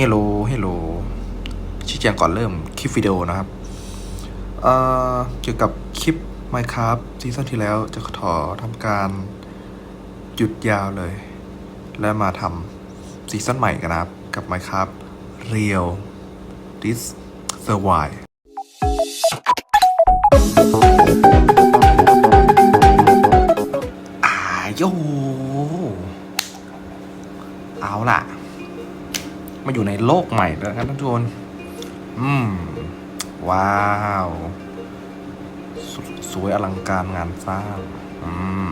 ฮลโหลเฮลโหลชี้แจงก่อนเริ่มคลิปวิดีโอนะครับ เอ่อ เกี่ยวกับคลิป Minecraft ซีซั่นที่แล้วจะขอทำการหยุดยาวเลย และมาทำซีซั่นใหม่กันนะครับ กับ Minecraft Real This Survive อ่าโย เอาล่ะ มาอยู่ในโลกใหม่แล้วครับทุกคนอืม ว้าว สสวยอลังการงานสร้าง อืม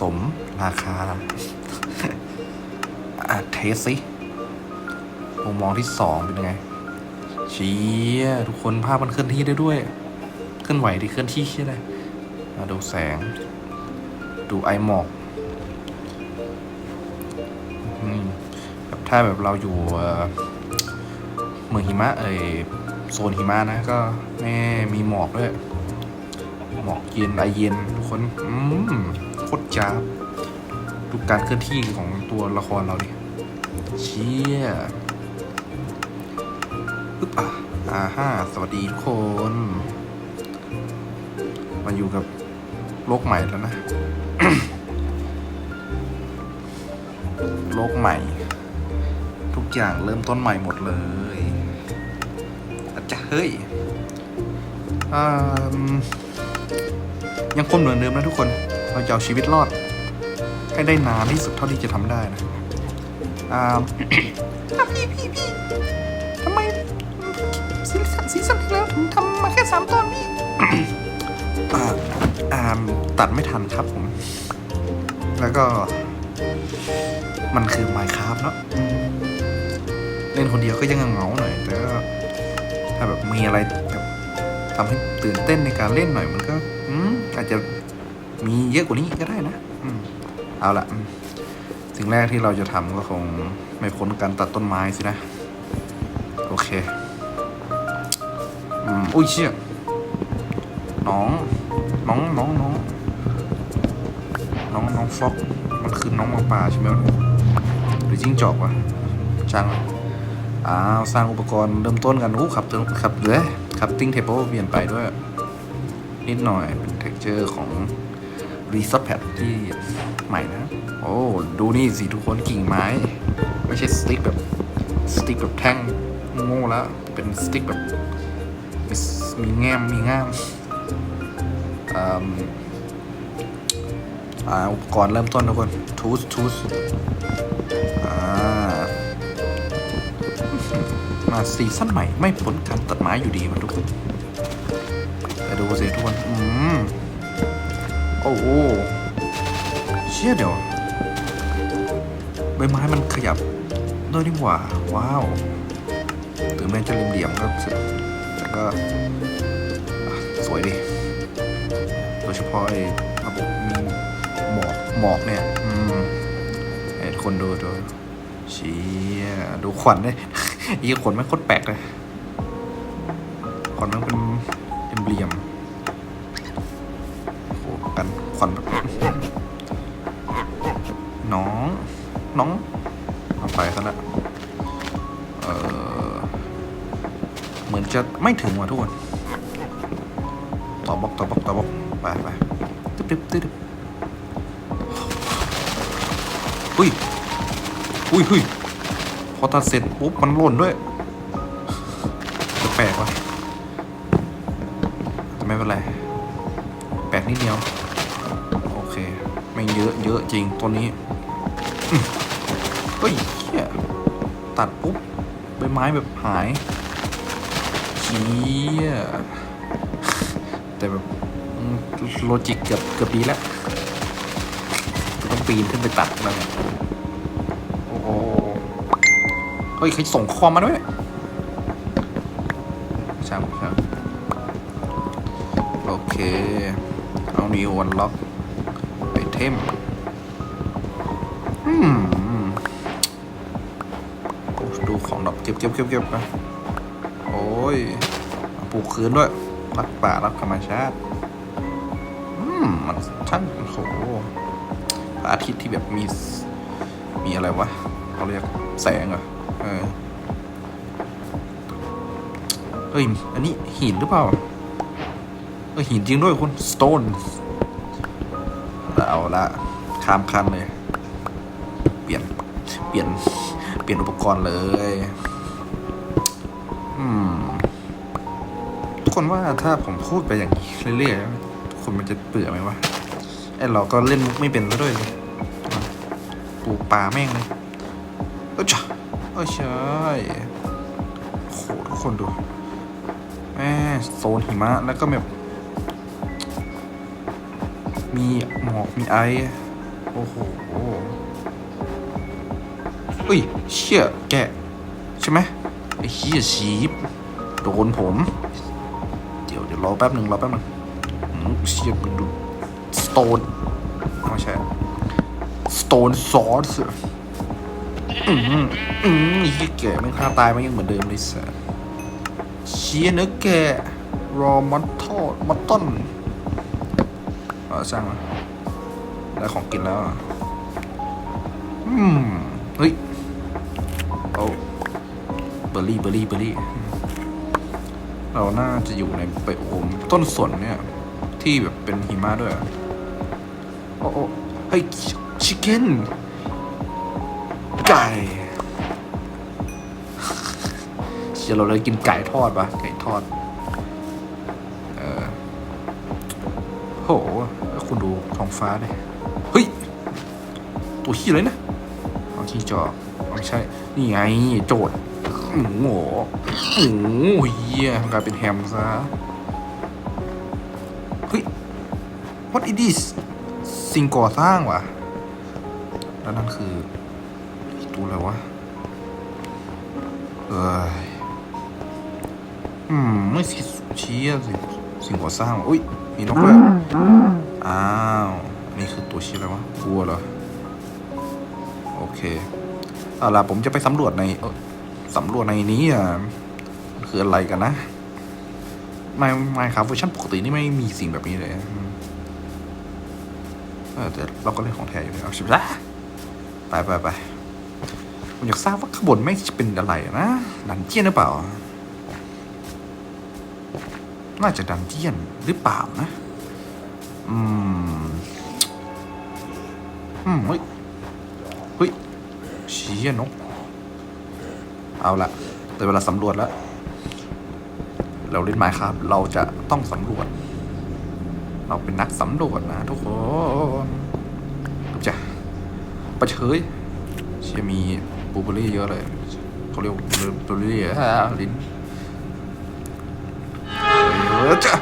สมราคาอะเทสสิมุมมองที่สองเป็นไงเชี้ทุกคนภาพมันเคลื่อนที่ได้ด้วย เคลื่อนไหวที่เคลื่อนที่ใช่ไหมดูแสง ดูไอหมอก อืม ถ้าแบบเราอยู่เมืองหิมะเอยโซนหิมะนะก็แม่มีหมอกด้วย หมอกเย็นไอเย็นทุกคนอืมโคตรจ้าดูการเคลื่อนที่ของตัวละครเราดิเชี่ยปึ๊บอะอ่าฮ่าสวัสดีทุกคนมาอยู่กับโลกใหม่แล้วนะ โลกใหม่ อย่างเริ่มต้นใหม่หมดเลยอาจจะเฮ้ยยังคงเหมือนเดิมนะทุกคน เราจะเอาชีวิตรอด ให้ได้นานที่สุดเท่าที่จะทำได้นะอ่าพี่พี่พี่ทำไมซีซั่นซีซั่นที่แล้วผมทำมาแค่สามตอนพี่อ่าอ่าตัดไม่ทันครับผม แล้วก็ มันคือ Minecraft เนาะ ล่นคนเดียวก็ยังเหงาหน่อยแต่ก็ถ้าแบบมีอะไรแบบทำให้ตื่นเต้นในการเล่นหน่อยมันก็อืมอาจจะมีเยอะกว่านี้ก็ได้นะอืมเอาละสิ่งแรกที่เราจะทำก็คงไม่พ้นการตัดต้นไม้สินะ โอเคอืมอุ้ยเชี่ยน้อง น้องน้องน้องน้องน้องฟอกมันคือน้องหมาป่าใช่ไหมหรือจิ้งจอกวะช่าง อ้าวสร้างอุปกรณ์เริ่มต้นกันอู้ขับตัวขับเลยขับติ้งเทเบิลเปลี่ยนไปด้วย นิดหน่อยเป็นเท็กเจอร์ของรีซอสแพดที่ใหม่นะ โอ้ดูนี่สิทุกคนกิ่งไม้ ไม่ใช่สติ๊กแบบสติ๊กแบบแท่งโง่แล้วเป็นสติ๊กแบบมีแง่มมีง่ามอืมอ่าอุปกรณ์เริ่มต้นทุกคนทูสทูสอ่า มาซีซั่นใหม่ไม่พ้นการตัดไม้อยู่ดีมันทุกคนแต่ดูสิทุกคนอืมโอ้โหเชี่ยเดี๋ยวใบไม้มันขยับด้วยนี่หว่า ว้าวถึงแม้จะเหลี่ยมๆก็เสร็จแต่ก็สวยดีโดยเฉพาะไอ้ระบบมีหมอกหมอกเนี่ย อืมไอ้คนดูดูเชี่ยดูขวัญเลย อีขนมันโคตรแปลกเลยขวัญมันเป็นเป็นเหลี่ยมโอ้โหกันขวัญแบบน้อง น้องเอาไปซะละเออเหมือนจะไม่ถึงว่ะทุกคนต่อบล็อกต่อบล็อกต่อบล็อกไปไปตึ๊บตึ๊บตึ๊บอุ้ยอุ้ยอุ้ย อตัดเสร็จปุ๊บมันหล่นด้วยแปลกว่ะแต่ไม่เป็นไร แปลกนิดเดียว โอเคไม่เยอะเยอะจริงตัวนี้เฮ้ยเหี้ยตัดปุ๊บใบไม้แบบหายเชี่ยแต่แบบโลจิกเกือบเกือบดีแล้ว ต้องปีนขึ้นไปตัดแล้วเนี่ยโอ้ ฮ้ยใครส่งคอมมาด้วยเนี่ยช่างช่างโอเค เอานิววันล็อกไปเทมอืมดูของดอกเก็บเก็บเก็บเก็บไปโอ้ยปลูกคืนด้วย รักป่ารักธรรมชาติอืมมันช่างโอ้โหอาทิตย์ที่แบบมี มีอะไรวะเขาเรียกแสงเหรอ เออเอ้ย อันนี้หินหรือเปล่า เออหินจริงด้วยคุณ stone เอาละข้ามขั้นเลย เปลี่ยน เปลี่ยน เปลี่ยนอุปกรณ์เลย อืม ทุกคนว่าถ้าผมพูดไปอย่างนี้เรื่อยๆทุกคนมันจะเบื่อไหมวะ ไอเราก็เล่นมุกไม่เป็นแล้วด้วยปูปลาแม่งเลยเออจ้ะ เออใช่โหทุกคนดูแม่โซนหิมะแล้วก็แบบ มีหมอกมีไอ โอ้โหเฮ้ย เชี่ยแกะ ใช่ไหมไอ้เชี่ยชีฟโดนผม เดี๋ยวเดี๋ยวรอแป๊บหนึ่งรอแป๊บหนึ่งเชี่ยมึงดูสโตนไม่ใช่สโตนซอส อืมอืมไอ้เหี้ยแกะไม่ฆ่าตายมันยังเหมือนเดิมเลยสัสเชี่ยเนื้อแกะรอมัตทอดมัตต้นเออสร้างมาได้ของกินแล้วอืมเฮ้ยโอ้เบอร์รี่เบอร์รี่เบอร์รี่ เราน่าจะอยู่ในไปโอมต้นสนเนี่ย ที่แบบเป็นหิมะด้วยอะโอ้โอ้เฮ้ยชิคเก้น ไก่เชียวเราเลยกินไก่ทอดปะไก่ทอด เออโห คุณดูท้องฟ้าดิเฮ้ย ตัวขี้เลยนะเอาที่จอไม่ใช่ นี่ไง โจทย์หมูโหหมูเฮียกลายเป็นแฮมซะ เฮ้ย what is this สิ่งก่อสร้างวะแล้วนั่นคือ ตัวอะไรวะ เอ้ยอืมไม่สิเชียสิสิ่งก่อสร้างวะอุ้ย มีนกด้วยอ้าว นี่คือตัวชี้อะไรวะวัวเหรอ โอเค เอาล่ะ ผมจะไปสำรวจในเอ่อสำรวจในนี้อะคืออะไรกันนะไม่ไม่ครับเวอร์ชันปกตินี่ไม่มีสิ่งแบบนี้เลยอืมเออแต่เราก็เล่นของแท้อยู่แล้วใช่ไหมไปไปไป ผมอยากทราบว่าข้างบนไม่งเป็นอะไรนะดันเจียนหรือเปล่า น่าจะดันเจียนหรือเปล่านะ อืม อืมเฮ้ย เฮ้ยเชียนก เอาละแต่เวลาสำรวจแล้ว เราเล่นไม้ครับ เราจะต้องสำรวจ เราเป็นนักสำรวจนะทุกคนจะประเฉยเชี่ยมี บลูเบอร์รี่เยอะเลยเขาเรียกบลูเบอร์รี่อะลิ้นเออจ้ะ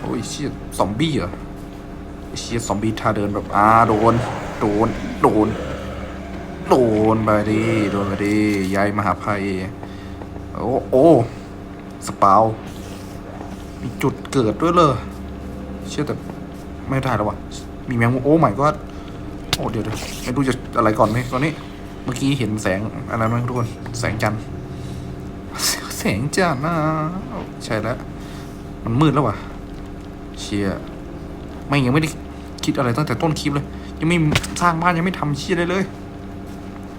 โอ้ยเชี่ยซอมบี้เหรอไอ้เชี่ยซอมบี้ท่าเดินแบบอ่าโดน โดน โดน โดนไปดิโดนไปดิยายมหาภัยโอ้โอ้สปาวมีจุดเกิดด้วยเลยเชื่อแต่ไม่ได้แล้ววะมีแมงมุมโอ้ใหม่ก็โอ้เดี๋ยวเดี๋ยวไม่รู้จะอะไรก่อนไหมตอนนี้เมื่อกี้เห็นแสงอะไรไหมทุกคน แสงจันทร์แสงจันทร์นะใช่แล้ว มันมืดแล้ววะเชียไม่ยังไม่ได้คิดอะไรตั้งแต่ต้นคลิปเลย ยังไม่สร้างบ้านยังไม่ทำเชียอะไรเลย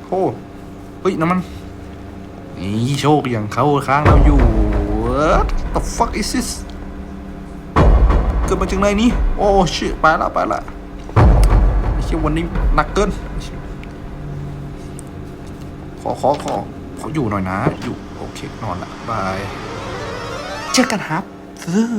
โอ้เฮ้ยน้ำมันนี่โชคอย่างเขาค้างเราอยู่ What the fuck is this เกิดมาจากไหนนี่ โอ้ชิไปละไปละไอ้เชี่ยวันนี้หนักเกิน ขอขอขอขออยู่หน่อยนะ อยู่ โอเคนอนละบาย เจอกันครับซื้อ